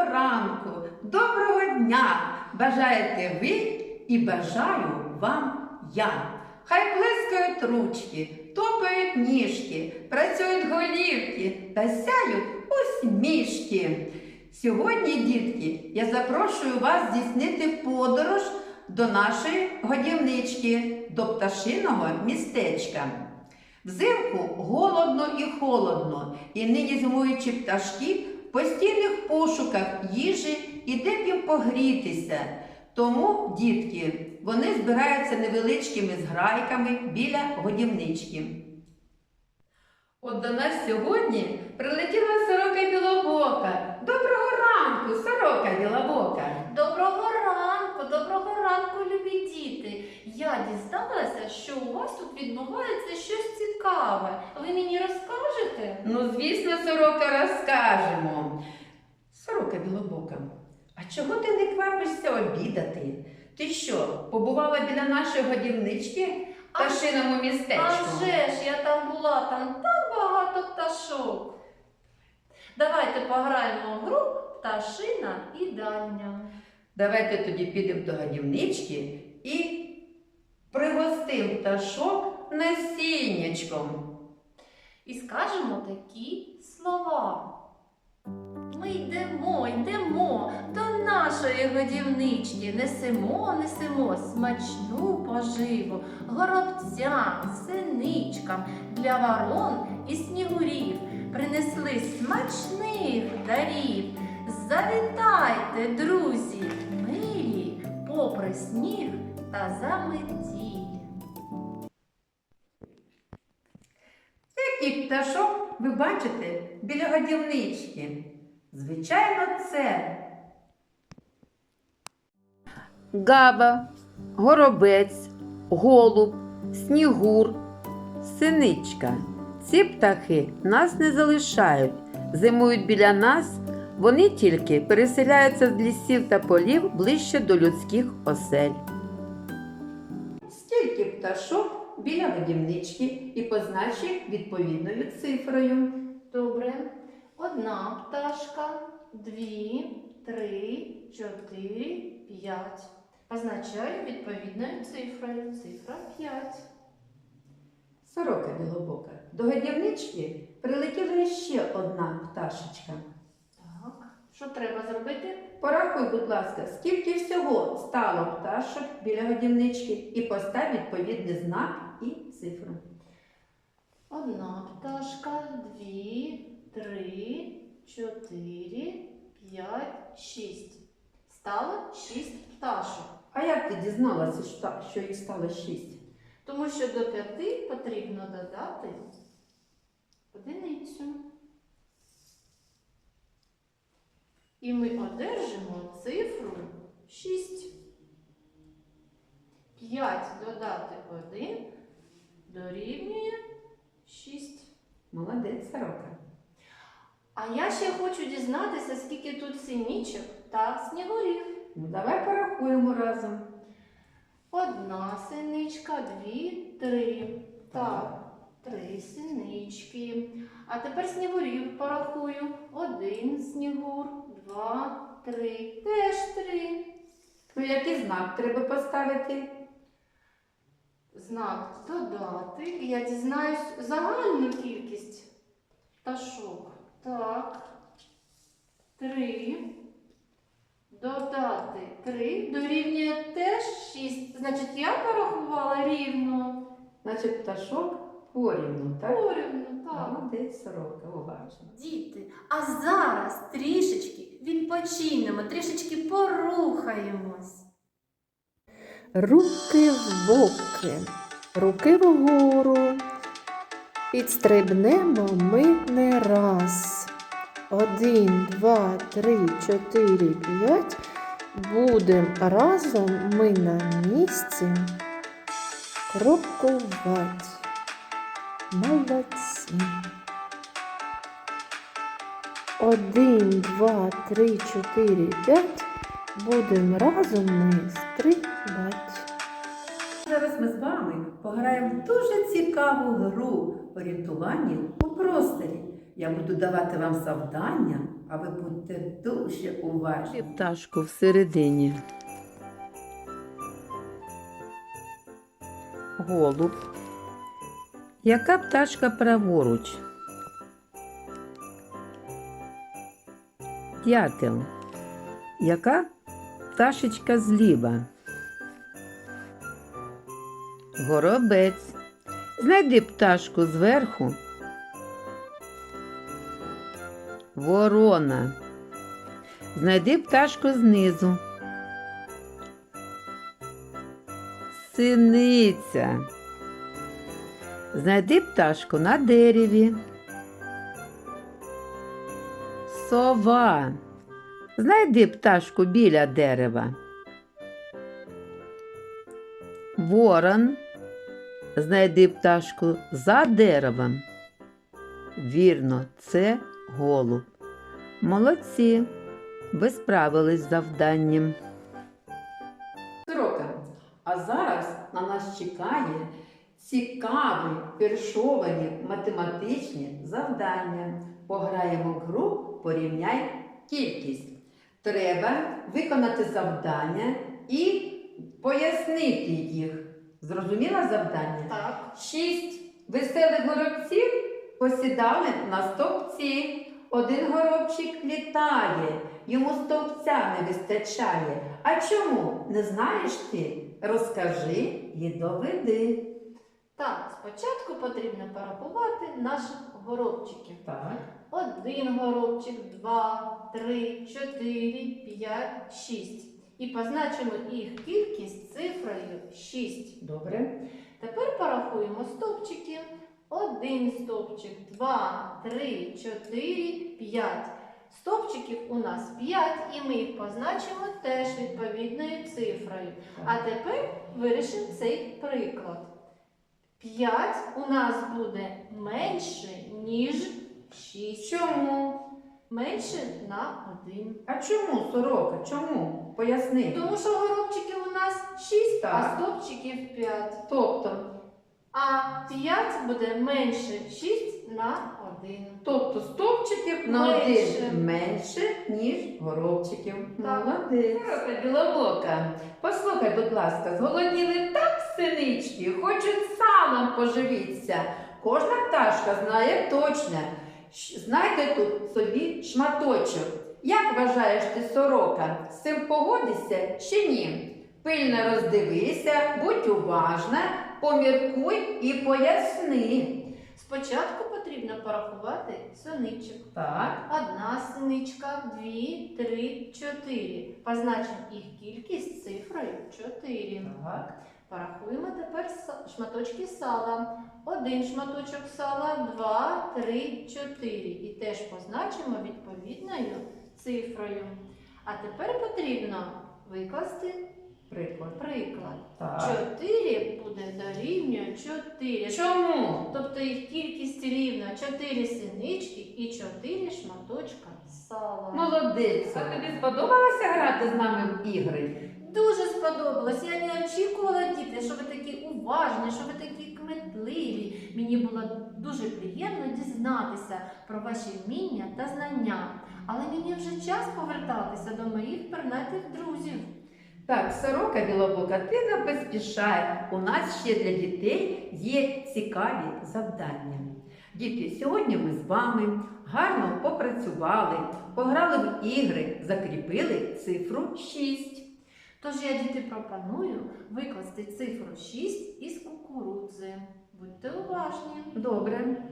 доброго ранку, доброго дня бажаєте ви і бажаю вам я. Хай плескають ручки, топають ніжки, працюють голівки та сяють усмішки. Сьогодні, дітки, я запрошую вас здійснити подорож до нашої годівнички, до пташиного містечка. Взимку голодно і холодно, і нині зимуючі пташки постійних пошуках їжі і де б їм погрітися. Тому, дітки, вони збираються невеличкими зграйками біля годівнички. От до нас сьогодні прилетіла сорока білобока. Доброго ранку, сорока білобока. Доброго ранку, доброго ранку, любі діти. Я дізналася, у вас тут відбувається щось цікаве. Ви мені розкажете? Ну, звісно, сорока розкажемо. Сорока білобока, а чого ти не квапишся обідати? Ти що, побувала біля нашої годівнички в А- пташиному А містечку? вже ж я там була, там так багато пташок. Давайте пограємо в гру пташина і дальня. Давайте тоді підемо до годівнички і пригостимо пташок насіннячком. І скажемо такі слова. Ми йдемо, йдемо до нашої годівнички, несемо, несемо смачну поживу, горобцям, синичкам, для ворон і снігурів. Принесли смачних дарів. Завітайте, друзі, милі, попри сніг та заметіль. Який пташок ви бачите біля годівнички? Звичайно, це габа, горобець, голуб, снігур, синичка. Ці птахи нас не залишають, зимують біля нас. Вони тільки переселяються з лісів та полів ближче до людських осель. Пташок біля годівнички і позначив відповідною цифрою. Добре. Одна пташка, дві, три, чотири, п'ять. Позначаю відповідною цифрою. Цифра 5. Сорока білобока. До годівнички прилетіла ще одна пташечка. Що треба зробити? Порахуй, будь ласка, скільки всього стало пташок біля годівнички і постав відповідний знак і цифру. Одна пташка, дві, три, чотири, п'ять, шість. Стало шість пташок. А як ти дізналася, що їх стало шість? Тому що до п'яти потрібно додати одиницю. І ми одержимо цифру 6. 5 додати 1 дорівнює 6. Молодець сорока. А я ще хочу дізнатися, скільки тут синічок та снігурів. Ну давай порахуємо разом. Одна синичка, дві, три. Так, три синички. А тепер снігурів порахую. Один снігур, два, три. Теж три. Ну який знак треба поставити? Знак додати. І я дізнаюсь загальну кількість пташок. Так. Три. Додати три дорівнює теж шість. Значить, я порахувала рівно. Значить, пташок порівну, так? Порівну, так. Молодець сорока, уважно. Діти, а зараз трішечки відпочинемо, трішечки порухаємось. Руки в боки, руки вгору. Підстрибнемо ми не раз. Один, два, три, чотири, п'ять. Будем разом ми на місці крокувати. Молодці. Один, два, три, чотири, п'ять. Будем разом ми стрибати. Зараз ми з вами пограємо в дуже цікаву гру орієнтування у просторі. Я буду давати вам завдання, а ви будьте дуже уважні. Пташку всередині. Голуб. Яка пташка праворуч? Дятел. Яка пташечка зліва? Горобець. Знайди пташку зверху. Ворона. Знайди пташку знизу. Синиця. Знайди пташку на дереві. Сова. Знайди пташку біля дерева. Ворон. Знайди пташку за деревом. Вірно, це голуб. Молодці. Ви справились з завданням. Першовані математичні завдання. Пограємо в гру Порівняй кількість. Треба виконати завдання і пояснити їх. Зрозуміла завдання? Так. Шість веселих горобців посідали на стовпці. Один горобчик літає, йому стовпця не вистачає. А чому? Не знаєш ти? Розкажи і доведи. Так, спочатку потрібно порахувати наших горобчиків. Так. Один горобчик, два, три, чотири, п'ять, шість. І позначимо їх кількість цифрою 6. Добре. Тепер порахуємо стовпчики. Один стовпчик, два, три, чотири, п'ять. Стовпчиків у нас 5, і ми їх позначимо теж відповідною цифрою. А тепер вирішимо цей приклад. 5 у нас буде менше, ніж 6. Чому? Менше на 1. А чому, сорока? Чому? Поясни. Тому що горобчиків у нас 6, а Так. стовпчиків 5. Тобто, А 5 буде менше 6 на 1. тобто стовпчиків на Менше. один менше, ніж горобчиків. Так. Молодець. Сорока білобока. Послухай, будь ласка, зголодніли так синички, хочуть салом поживіться. Кожна пташка знає точно. Щ- Знайде тут собі шматочок. Як вважаєш ти сорока? З цим погодишся чи ні? Пильно роздивися, будь уважна, поміркуй і поясни. Спочатку потрібно порахувати синичок. Так. Одна синичка, дві, три, чотири. Позначимо їх кількість цифрою 4. Так. Порахуємо тепер шматочки сала. Один шматочок сала, два, три, чотири. І теж позначимо відповідною цифрою. А тепер потрібно викласти Приклад. приклад. Так. 4 буде дорівнює 4. Чому? Тобто їх кількість рівна 4 синички і 4 шматочка сала. Молодець. А тобі сподобалося грати з нами в ігри? Дуже сподобалось. Я не очікувала, діти, що ви такі уважні, що ви такі кметливі. Мені було дуже приємно дізнатися про ваші вміння та знання. Але мені вже час повертатися до моїх пернатих друзів. Так, сорока білобока, ти не поспішай. У нас ще для дітей є цікаві завдання. Діти, сьогодні ми з вами гарно попрацювали, пограли в ігри, закріпили цифру 6. Тож я діти пропоную викласти цифру 6 із кукурудзи. Будьте уважні. Добре.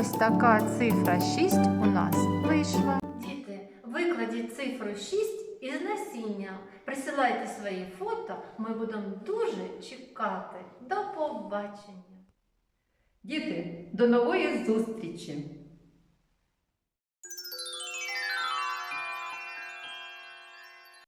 Ось така цифра 6 у нас вийшла. Діти, викладіть цифру 6 із насіння. Присилайте свої фото, ми будемо дуже чекати. До побачення! Діти, до нової зустрічі!